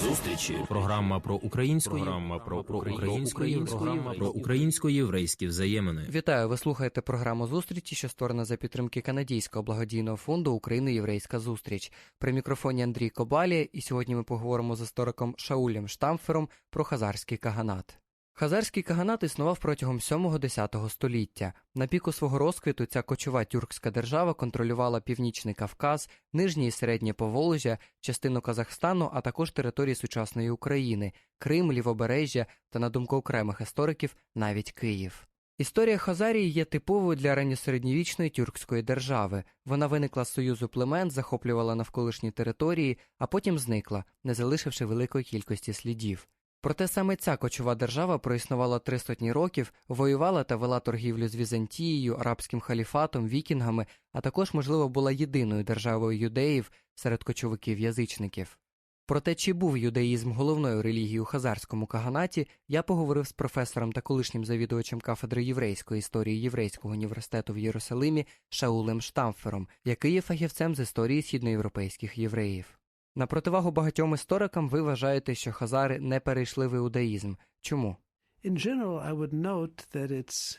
Зустрічі. Програма про українську програма про, про українську програма про українсько-єврейські взаємини. Вітаю, ви слухаєте програму зустрічі, що створена за підтримки Канадійського благодійного фонду України Єврейська зустріч. При мікрофоні Андрій Кобалі, і сьогодні ми поговоримо з істориком Шаулем Штамфером про хазарський каганат. Хазарський каганат існував протягом 7-10 століття. На піку свого розквіту ця кочова тюркська держава контролювала північний Кавказ, нижнє і середнє Поволжя, частину Казахстану, а також території сучасної України, Крим, Лівобережжя та, на думку окремих істориків, навіть Київ. Історія Хазарії є типовою для ранньосередньовічної тюркської держави. Вона виникла з союзу племен, захоплювала навколишні території, а потім зникла, не залишивши великої кількості слідів. Проте саме ця кочова держава проіснувала три сотні років, воювала та вела торгівлю з Візантією, арабським халіфатом, вікінгами, а також, можливо, була єдиною державою юдеїв серед кочовиків-язичників. Про те, чи був юдаїзм головною релігією у хазарському каганаті, я поговорив з професором та колишнім завідувачем кафедри єврейської історії Єврейського університету в Єрусалимі Шаулем Штамфером, який є фахівцем з історії східноєвропейських євреїв. На противагу багатьом історикам ви вважаєте, що хазари не перейшли в іудаїзм. Чому? In general, I would note that it's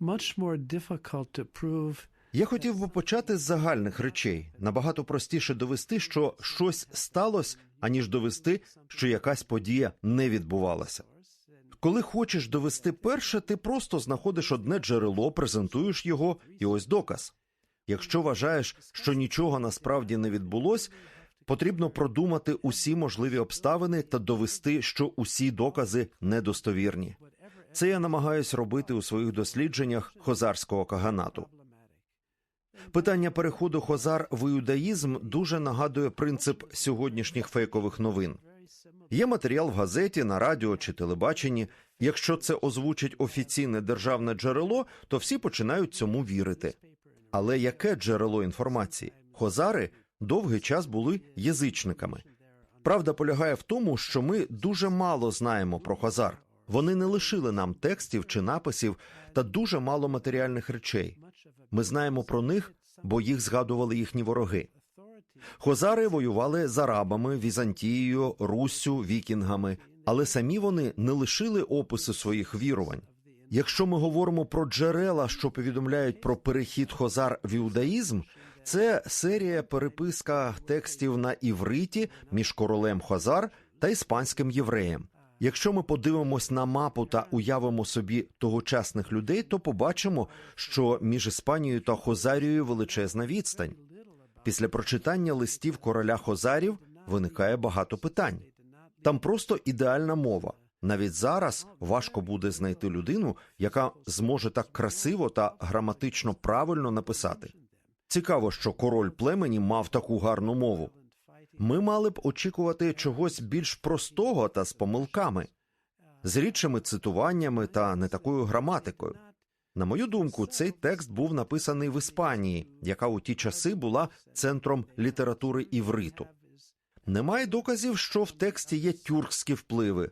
much more difficult to prove Я хотів би почати з загальних речей. Набагато простіше довести, що щось сталося, аніж довести, що якась подія не відбувалася. Коли хочеш довести перше, ти просто знаходиш одне джерело, презентуєш його, і ось доказ. Якщо вважаєш, що нічого насправді не відбулось, потрібно продумати усі можливі обставини та довести, що усі докази недостовірні. Це я намагаюсь робити у своїх дослідженнях хозарського каганату. Питання переходу хозар в іудаїзм дуже нагадує принцип сьогоднішніх фейкових новин. Є матеріал в газеті, на радіо чи телебаченні. Якщо це озвучить офіційне державне джерело, то всі починають цьому вірити. Але яке джерело інформації? Хозари довгий час були язичниками. Правда полягає в тому, що ми дуже мало знаємо про хозар. Вони не лишили нам текстів чи написів та дуже мало матеріальних речей. Ми знаємо про них, бо їх згадували їхні вороги. Хозари воювали з арабами, Візантією, Руссю, вікінгами, але самі вони не лишили описи своїх вірувань. Якщо ми говоримо про джерела, що повідомляють про перехід хозар в іудаїзм, це серія переписка текстів на івриті між королем Хозар та іспанським євреєм. Якщо ми подивимось на мапу та уявимо собі тогочасних людей, то побачимо, що між Іспанією та Хозарією величезна відстань. Після прочитання листів короля Хозарів виникає багато питань. Там просто ідеальна мова. Навіть зараз важко буде знайти людину, яка зможе так красиво та граматично правильно написати. Цікаво, що король племені мав таку гарну мову. Ми мали б очікувати чогось більш простого та з помилками, з рідшими цитуваннями та не такою граматикою. На мою думку, цей текст був написаний в Іспанії, яка у ті часи була центром літератури івриту. Немає доказів, що в тексті є тюркські впливи.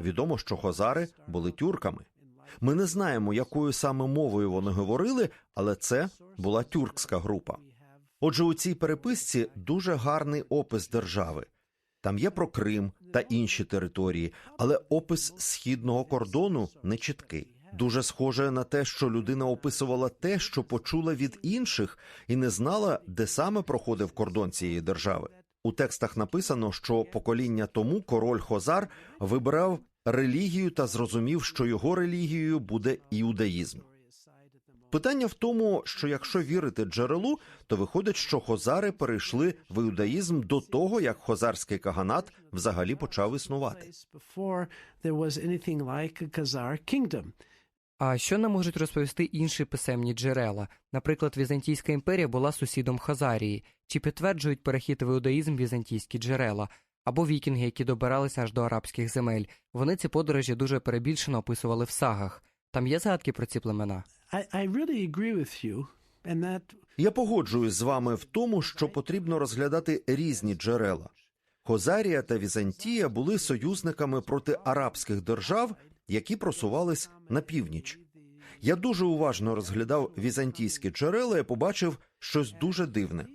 Відомо, що хозари були тюрками. Ми не знаємо, якою саме мовою вони говорили, але це була тюркська група. Отже, у цій переписці дуже гарний опис держави. Там є про Крим та інші території, але опис східного кордону не чіткий. Дуже схоже на те, що людина описувала те, що почула від інших, і не знала, де саме проходив кордон цієї держави. У текстах написано, що покоління тому король Хозар вибирав релігію та зрозумів, що його релігією буде іудаїзм. Питання в тому, що якщо вірити джерелу, то виходить, що хозари перейшли в іудаїзм до того, як хозарський каганат взагалі почав існувати. А що нам можуть розповісти інші писемні джерела? Наприклад, Візантійська імперія була сусідом Хазарії, чи підтверджують перехід в іудаїзм візантійські джерела, або вікінги, які добиралися аж до арабських земель. Вони ці подорожі дуже перебільшено описували в сагах. Там є згадки про ці племена. I, I really agree with you, and that Я погоджуюсь з вами в тому, що потрібно розглядати різні джерела. Хозарія та Візантія були союзниками проти арабських держав, які просувались на північ. Я дуже уважно розглядав візантійські джерела і побачив щось дуже дивне.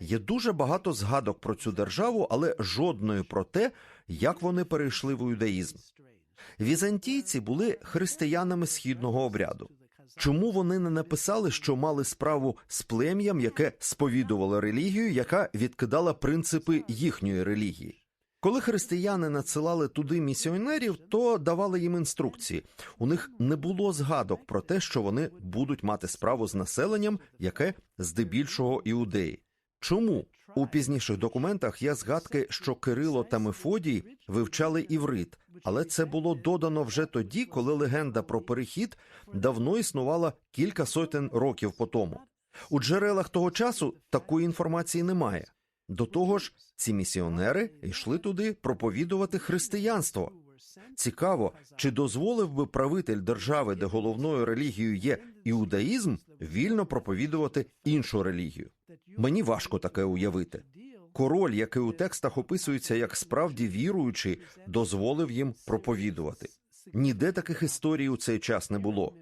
Є дуже багато згадок про цю державу, але жодної про те, як вони перейшли в іудаїзм. Візантійці були християнами східного обряду. Чому вони не написали, що мали справу з плем'ям, яке сповідувало релігію, яка відкидала принципи їхньої релігії? Коли християни надсилали туди місіонерів, то давали їм інструкції. У них не було згадок про те, що вони будуть мати справу з населенням, яке здебільшого іудеї. Чому у пізніших документах є згадки, що Кирило та Мефодій вивчали іврит, але це було додано вже тоді, коли легенда про перехід давно існувала кілька сотень років по тому. У джерелах того часу такої інформації немає. До того ж, ці місіонери йшли туди проповідувати християнство. Цікаво, чи дозволив би правитель держави, де головною релігією є іудаїзм, вільно проповідувати іншу релігію. Мені важко таке уявити. Король, який у текстах описується як справді віруючий, дозволив їм проповідувати. Ніде таких історій у цей час не було.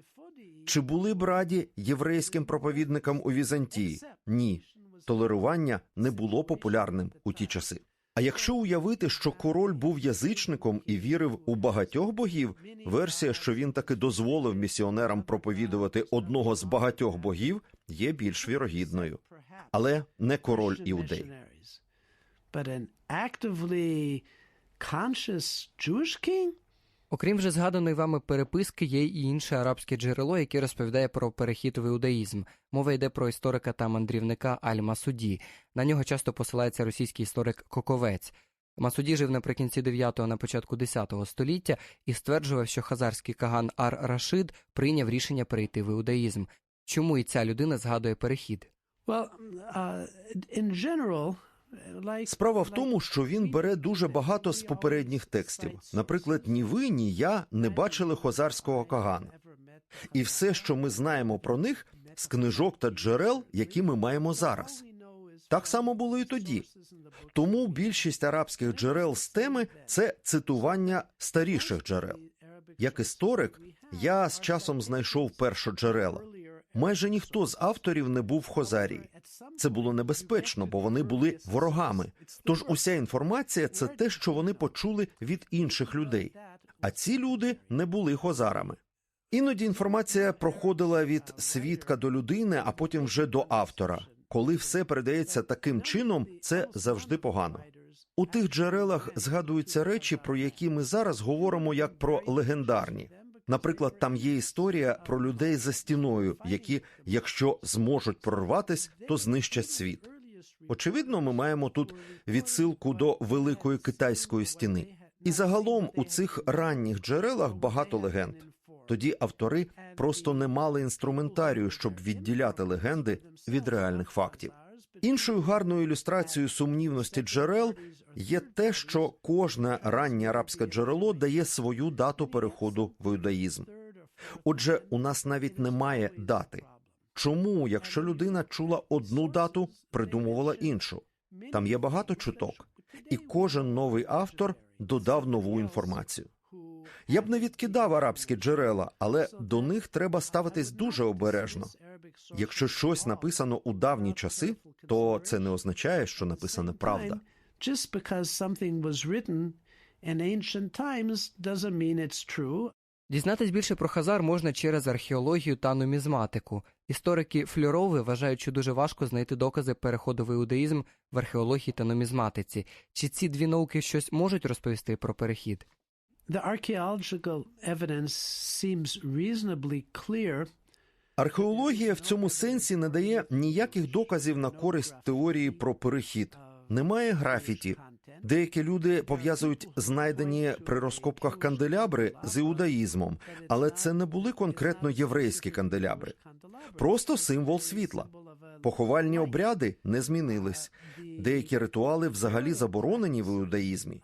Чи були б раді єврейським проповідникам у Візантії? Ні. Толерування не було популярним у ті часи. А якщо уявити, що король був язичником і вірив у багатьох богів, версія, що він таки дозволив місіонерам проповідувати одного з багатьох богів, є більш вірогідною. Але не король іудей. But an actively conscious Jewish king? Окрім вже згаданої вами переписки, є і інше арабське джерело, яке розповідає про перехід в іудаїзм. Мова йде про історика та мандрівника Аль Масуді. На нього часто посилається російський історик Коковець. Масуді жив наприкінці 9-го, на початку 10-го століття і стверджував, що хазарський каган Ар Рашид прийняв рішення перейти в іудаїзм. Чому і ця людина згадує перехід? Well, uh, in general, Справа в тому, що він бере дуже багато з попередніх текстів. Наприклад, ні ви, ні я не бачили хозарського кагана. І все, що ми знаємо про них, з книжок та джерел, які ми маємо зараз. Так само було і тоді. Тому більшість арабських джерел з теми це цитування старіших джерел. Як історик, я з часом знайшов першоджерела. Майже ніхто з авторів не був в Хозарії. Це було небезпечно, бо вони були ворогами. Тож уся інформація це те, що вони почули від інших людей. А ці люди не були хозарами. Іноді інформація проходила від свідка до людини, а потім вже до автора. Коли все передається таким чином, це завжди погано. У тих джерелах згадуються речі, про які ми зараз говоримо як про легендарні. Наприклад, там є історія про людей за стіною, які, якщо зможуть прорватись, то знищать світ. Очевидно, ми маємо тут відсилку до великої китайської стіни. І загалом у цих ранніх джерелах багато легенд. Тоді автори просто не мали інструментарію, щоб відділяти легенди від реальних фактів. Іншою гарною ілюстрацією сумнівності джерел є те, що кожне раннє арабське джерело дає свою дату переходу в іудаїзм. Отже, у нас навіть немає дати. Чому, якщо людина чула одну дату, придумувала іншу? Там є багато чуток, і кожен новий автор додав нову інформацію. Я б не відкидав арабські джерела, але до них треба ставитись дуже обережно. Якщо щось написано у давні часи, то це не означає, що написана правда. Just because something was written in ancient times doesn't mean it's true. Дізнатись більше про Хазар можна через археологію та нумізматику. Історики Флюрови вважають, що дуже важко знайти докази переходу в іудаїзм в археології та нумізматиці. Чи ці дві науки щось можуть розповісти про перехід? The archaeological evidence seems reasonably clear Археологія в цьому сенсі не дає ніяких доказів на користь теорії про перехід. Немає графіті. Деякі люди пов'язують знайдені при розкопках канделябри з іудаїзмом, але це не були конкретно єврейські канделябри, просто символ світла. Поховальні обряди не змінились. Деякі ритуали взагалі заборонені в іудаїзмі.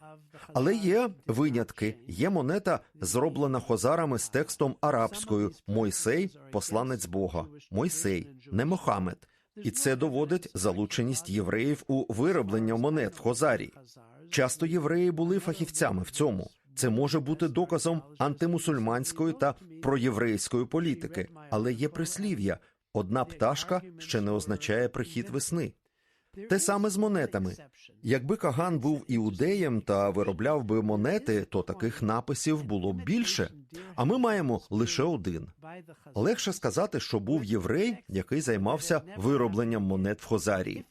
Але є винятки. Є монета, зроблена хозарами з текстом арабською Мойсей, посланець Бога. Мойсей, не Мохамед. І це доводить залученість євреїв у вироблення монет в Хозарії. Часто євреї були фахівцями в цьому. Це може бути доказом антимусульманської та проєврейської політики, але є прислів'я: одна пташка ще не означає прихід весни. Те саме з монетами. Якби Каган був іудеєм та виробляв би монети, то таких написів було б більше. А ми маємо лише один. Легше сказати, що був єврей, який займався виробленням монет в Хозарії.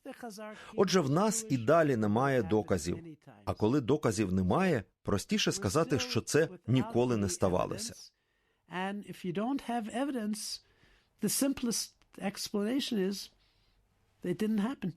Отже, в нас і далі немає доказів. А коли доказів немає, простіше сказати, що це ніколи не ставалося. The simplest explanation is it didn't happen.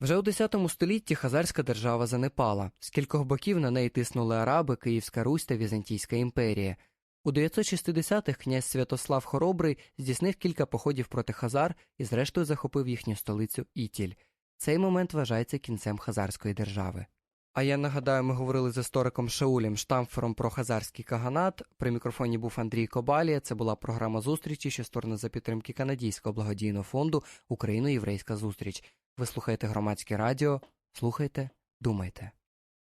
Вже у X столітті Хазарська держава занепала. З кількох боків на неї тиснули араби, Київська Русь та Візантійська імперія. У 960-х князь Святослав Хоробрий здійснив кілька походів проти Хазар і зрештою захопив їхню столицю Ітіль. Цей момент вважається кінцем Хазарської держави. А я нагадаю, ми говорили з істориком Шаулем Штамфером про хазарський каганат. При мікрофоні був Андрій Кобалія. Це була програма зустрічі, що створена за підтримки Канадійського благодійного фонду Україно-Єврейська зустріч. Ви слухаєте громадське радіо. Слухайте, думайте.